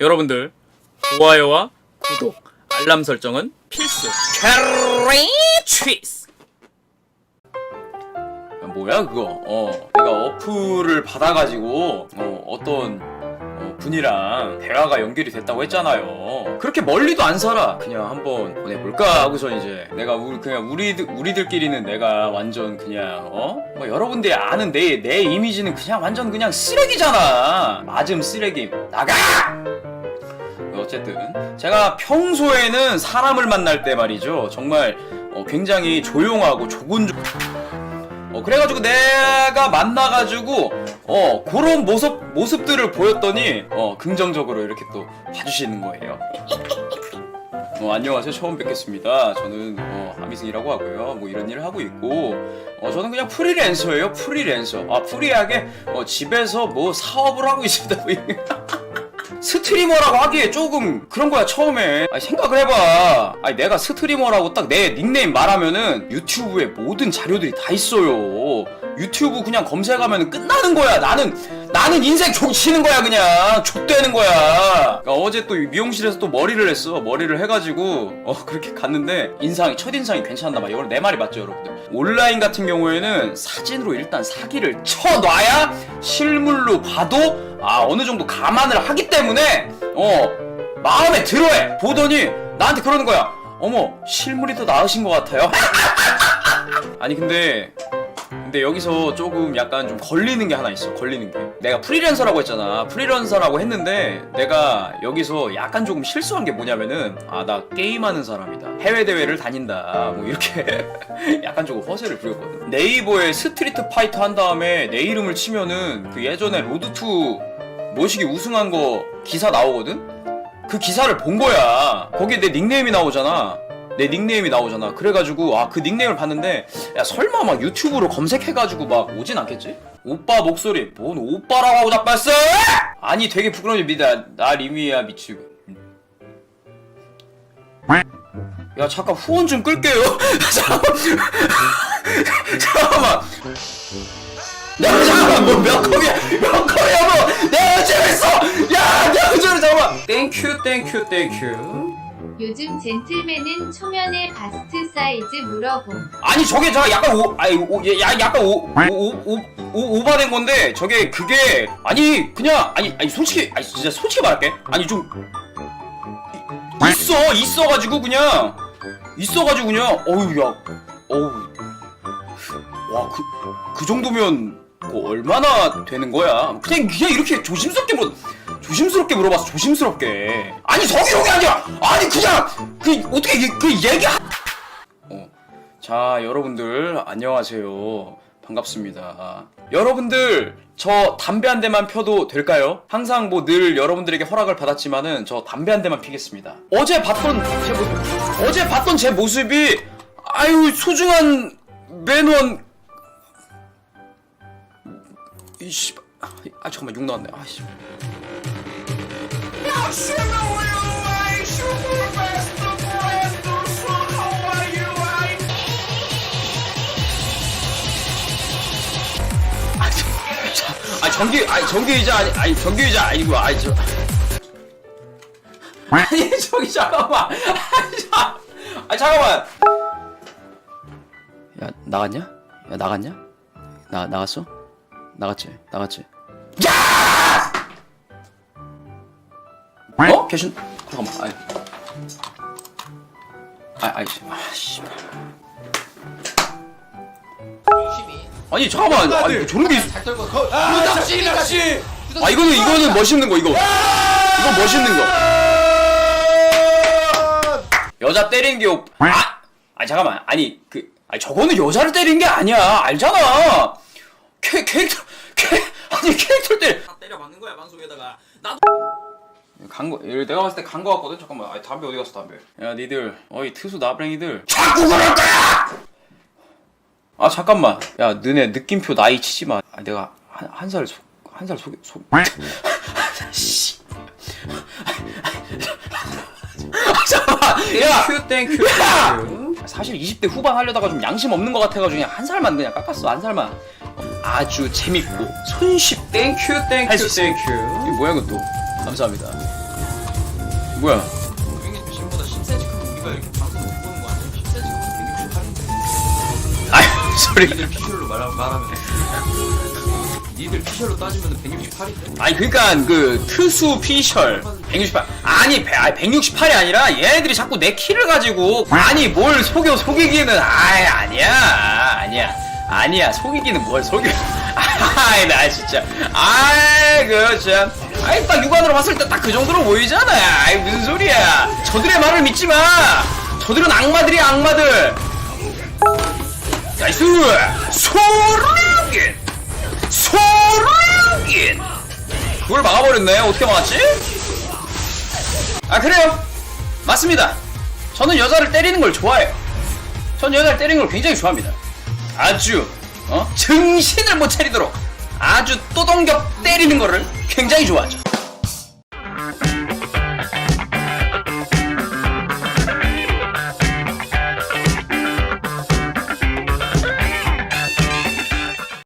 여러분들 좋아요와 구독, 알람 설정은 필수. 캐리 치스. 뭐야 그거? 어 내가 어플을 받아가지고 어, 어떤 어, 분이랑 대화가 연결이 됐다고 했잖아요. 그렇게 멀리도 안 살아. 그냥 한번 보내볼까 하고서 이제 내가 우리 그냥 우리들 우리들끼리는 내가 완전 그냥 어 뭐 여러분들이 아는 내 내 이미지는 그냥 완전 그냥 쓰레기잖아. 맞음 쓰레기 나가. 어쨌든 제가 평소에는 사람을 만날 때 말이죠 정말 어, 굉장히 조용하고 조곤조 어, 그래가지고 내가 만나가지고 어 그런 모습 모습들을 보였더니 어 긍정적으로 이렇게 또 봐주시는 거예요. 어, 안녕하세요. 처음 뵙겠습니다. 저는 어, 하미승이라고 하고요. 뭐 이런 일을 하고 있고, 어, 저는 그냥 프리랜서예요. 프리랜서. 아 프리하게 어, 집에서 뭐 사업을 하고 있습니다. 스트리머라고 하기에 조금 그런 거야 처음에. 아니, 생각을 해봐. 아니 내가 스트리머라고 딱 내 닉네임 말하면은 유튜브에 모든 자료들이 다 있어요. 유튜브 그냥 검색하면 끝나는 거야 나는 나는 인생 족치는 거야 그냥. 족되는 거야. 그러니까 어제 또 미용실에서 또 머리를 했어. 머리를 해가지고 어 그렇게 갔는데 인상이 첫인상이 괜찮나 봐. 이걸 내 말이 맞죠 여러분들? 온라인 같은 경우에는 사진으로 일단 사기를 쳐놔야 실물로 봐도 아 어느 정도 감안을 하기 때문에 어 마음에 들어해. 보더니 나한테 그러는 거야. 어머 실물이 더 나으신 것 같아요. 아니 근데 근데 여기서 조금 약간 좀 걸리는 게 하나 있어 걸리는 게. 내가 프리랜서라고 했잖아. 프리랜서라고 했는데 내가 여기서 약간 조금 실수한 게 뭐냐면은 아 나 게임하는 사람이다. 해외 대회를 다닌다. 뭐 이렇게 약간 조금 허세를 부렸거든. 네이버에 스트리트 파이터 한 다음에 내 이름을 치면은 그 예전에 로드 투 모시기 우승한 거 기사 나오거든? 그 기사를 본 거야. 거기에 내 닉네임이 나오잖아 내 닉네임이 나오잖아. 그래가지고 아 그 닉네임을 봤는데 야 설마 막 유튜브로 검색해가지고 막 오진 않겠지? 오빠 목소리 뭔 오빠라고 하고 자빠졌어? 아니 되게 부끄러워집니다. 나 리미야 미치고. 야 잠깐 후원 좀 끌게요. 잠깐만. 야 잠깐만 뭐몇 컵이야 몇 컵이야 뭐 내가 재밌어 야 내가 그전에 잠깐만 땡큐 땡큐 땡큐 요즘 젠틀맨은 초면에 바스트 사이즈 물어봄. 아니 저게 저 약간 오 아니 오, 야 약간 오오오 오 오바된 건데 저게 그게 아니 그냥 아니 아니 솔직히 아니 진짜 솔직히 말할게. 아니 좀 이- 있어 있어가지고 그냥 있어가지고 그냥 어우 야 어우 와그 그 정도면 뭐 얼마나 되는 거야? 그냥 그냥 이렇게 조심스럽게 뭐 조심스럽게 물어봤어 조심스럽게 아니 저기로게 아니야 아니 그냥 그 어떻게 이- 그 얘기 어. 자, 여러분들 안녕하세요. 반갑습니다. 여러분들 저 담배 한 대만 펴도 될까요? 항상 뭐 늘 여러분들에게 허락을 받았지만은 저 담배 한 대만 피겠습니다. 어제 봤던 제 모습, 어제 봤던 제 모습이 아유 소중한 맨원 이씨 아 잠깐만 욕 나왔네. 아씨. 아 전기 아니 전기 의자 아니 아니 전기 의자 아니고 아니 저. 아니 저기 잠깐만. 아니, 자, 아니 잠깐만. 야 나갔냐? 야 나갔냐? 나 나갔어? 나갔지 나갔지 어? 계신 잠깐만 아니 아 아니 아씨. 아니 잠깐만 아니 뭐 저런 게 있... 아, 낚시 낚시. 아 이거는 이거는 멋있는 거 이거. 이거 멋있는 거. 여자 때리는 게 없... 아! 아니 잠깐만. 아니 그 아니 저거는 여자를 때리는 게 아니야. 알잖아. 캐 캐릭터 캐 아니 캐릭터 때려. 때려 맞는 거야 방송에다가. 나도 간거 내가 봤을 때 간 거 같거든? 잠깐만. 아니 담배 어디 갔어 담배? 야 니들. 어이 트수 나부랭이들. 자꾸 그럴 거야! 아 잠깐만. 야 너네 느낌표 나이 치지 마. 아, 내가 한한살한살 속에 속 씨. 아, 잠깐만. 야! 땡큐 땡큐. 사실 20대 후반 하려다가 좀 양심 없는 것 같아가지고 그냥 한 살만 그냥 깎았어 한 살만. 아주 재밌고 손쉽 땡큐 땡큐 땡큐. 이게 뭐야 이것도? 감사합니다 뭐야? 고객님 지금보다 10cm 크면 우리가 이렇게 방송 못 보는 거 아니야? 10cm 크면 168인데. 아유 소리. 니들 피셜로 말하, 말하면 니들 피셜로 따지면 168인데. 아니 그러니까 그 특수 피셜 168 아니 168이 아니라 얘네들이 자꾸 내 키를 가지고 아니 뭘 속여 속이기는 아이 아니야 아니야 아니야 속이기는 뭘 속여 아이 나 진짜 아이 그참 아이 딱 육안으로 봤을 때 딱 그 정도로 보이잖아 아이 무슨 소리야 저들의 말을 믿지 마 저들은 악마들이야 악마들 나이스 소라긴 소라긴 그걸 막아버렸네. 어떻게 막았지? 아 그래요. 맞습니다. 저는 여자를 때리는 걸 좋아해요. 전 여자를 때리는 걸 굉장히 좋아합니다. 아주 어? 정신을 못 차리도록 아주 또동격 때리는 거를 굉장히 좋아하죠.